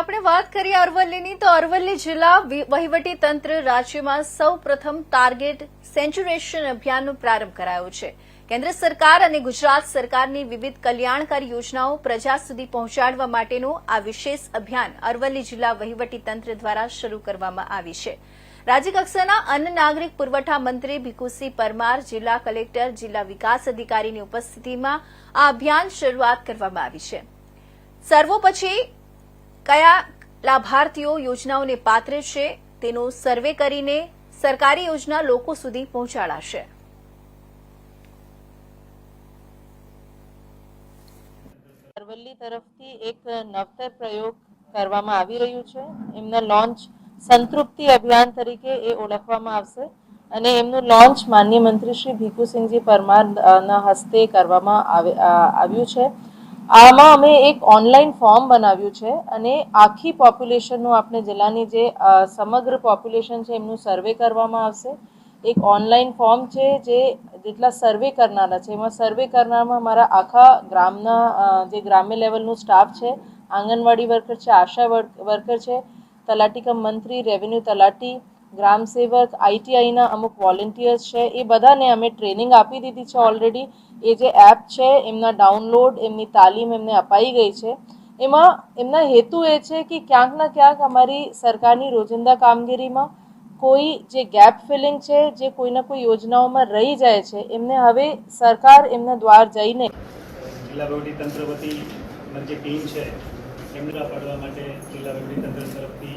આપણે વાત કરીએ અરવલ્લીની, તો અરવલ્લી જિલ્લા વહીવટી તંત્ર રાજ્યમાં સૌ પ્રથમ ટાર્ગેટ સેન્ચ્યુરેશન અભિયાનનો પ્રારંભ કરાયો છે. કેન્દ્ર સરકાર અને ગુજરાત સરકારની વિવિધ કલ્યાણકારી યોજનાઓ પ્રજા સુધી પહોંચાડવા માટેનું આ વિશેષ અભિયાન અરવલ્લી જિલ્લા વહીવટી તંત્ર દ્વારા શરૂ કરવામાં આવી છે. રાજ્યકક્ષાના અન્ન નાગરિક પુરવઠા મંત્રી ભીખુસિંહ પરમાર, જિલ્લા કલેક્ટર, જિલ્લા વિકાસ અધિકારીની ઉપસ્થિતિમાં આ અભિયાન શરૂઆત કરવામાં આવી છે. સર્વો પછી કયા લાભાર્થીઓ યોજનાઓને પાત્ર છે તેનો સર્વે કરીને સરકારી યોજના લોકો સુધી પહોંચાડાશે. અરવલ્લી તરફથી એક નવતર પ્રયોગ કરવામાં આવી રહ્યું છે. એમના લોન્ચ સંતૃપ્તિ અભિયાન તરીકે એ ઓળખવામાં આવશે અને એમનું લોન્ચ માનનીય મંત્રી શ્રી ભીખુસિંહજી પરમારના હસ્તે કરવામાં આવે- આવ્યું છે. આમાં અમે એક ઓનલાઈન ફોર્મ બનાવ્યું છે અને આખી પોપ્યુલેશનનું આપણે જિલ્લાની જે સમગ્ર પોપ્યુલેશન છે એમનું સર્વે કરવામાં આવશે. એક ઓનલાઈન ફોર્મ છે જે જેટલા સર્વે કરનારા છે. એમાં સર્વે કરનારમાં મારા આખા ગ્રામના જે ગ્રામ્ય લેવલનું સ્ટાફ છે, આંગણવાડી વર્કર છે, આશા વર્ક- વર્કર છે, તલાટી કમ મંત્રી રેવન્યુ તલાટી ગ્રામ સેવક આઈટીઆઈના અમુક વોલેન્ટિયર્સ છે, એ બધાને અમે ટ્રેનિંગ આપી દીધી છે ઓલરેડી એ જે એપ છે, એમના ડાઉનલોડ એમની તાલીમ એમને અપાઈ ગઈ છે. એમાં, એમના હેતુ એ છે કે ક્યાંક ના ક્યાંક અમારી સરકારની રોજિંદા કામગીરીમાં કોઈ જે ગેપ ફિલિંગ છે, જે કોઈના કોઈ યોજનાઓમાં રહી જાય છે, એમને હવે સરકાર એમના દ્વાર જઈને જિલ્લા વહીવટી તંત્ર વતી જે ટીમ છે, એમને પાડવા માટે જિલ્લા વહીવટી તંત્ર તરફથી